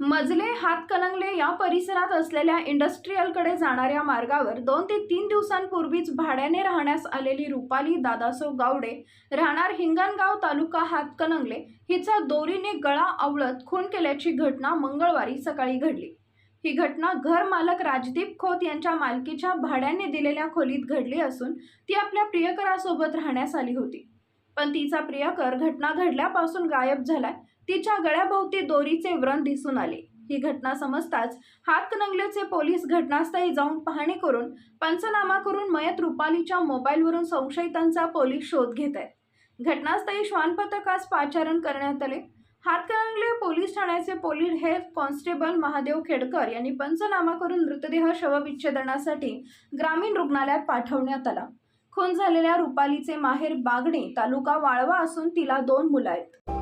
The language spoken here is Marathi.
मजले हातकणंगले या परिसरात असलेल्या इंडस्ट्रीयलकडे जाणाऱ्या मार्गावर दोन ते तीन दिवसांपूर्वीच भाड्याने राहण्यास आलेली रुपाली दादासो गावडे राहणार हिंगणगाव तालुका हातकणंगले हिचा दोरीने गळा आवळत खून केल्याची घटना मंगळवारी सकाळी घडली. ही घटना घर मालक राजदीप खोत यांच्या मालकीच्या भाड्याने दिलेल्या खोलीत घडली असून ती आपल्या प्रियकरासोबत राहण्यास आली होती. पण तिचा प्रियकर घटना घडल्यापासून गायब झालाय तिच्या गळ्याभोवती दोरीचे व्रण दिसून आले. ही घटना समजताच हातकणंगलेचे पोलीस घटनास्थळी जाऊन पाहणी करून पंचनामा करून मयत रुपालीच्या मोबाईलवरून संशयितांचा पोलीस शोध घेत आहेत. घटनास्थळी श्वानपथकास पाचारण करण्यात आले. हातकणंगले पोलीस ठाण्याचे police head constable Mahadev Khedkar यांनी पंचनामा करून मृतदेह शवविच्छेदनासाठी ग्रामीण रुग्णालयात पाठवण्यात आला. खून झालेल्या रुपालीचे माहेर बागणे तालुका वाळवा असून तिला दोन मुलं आहेत.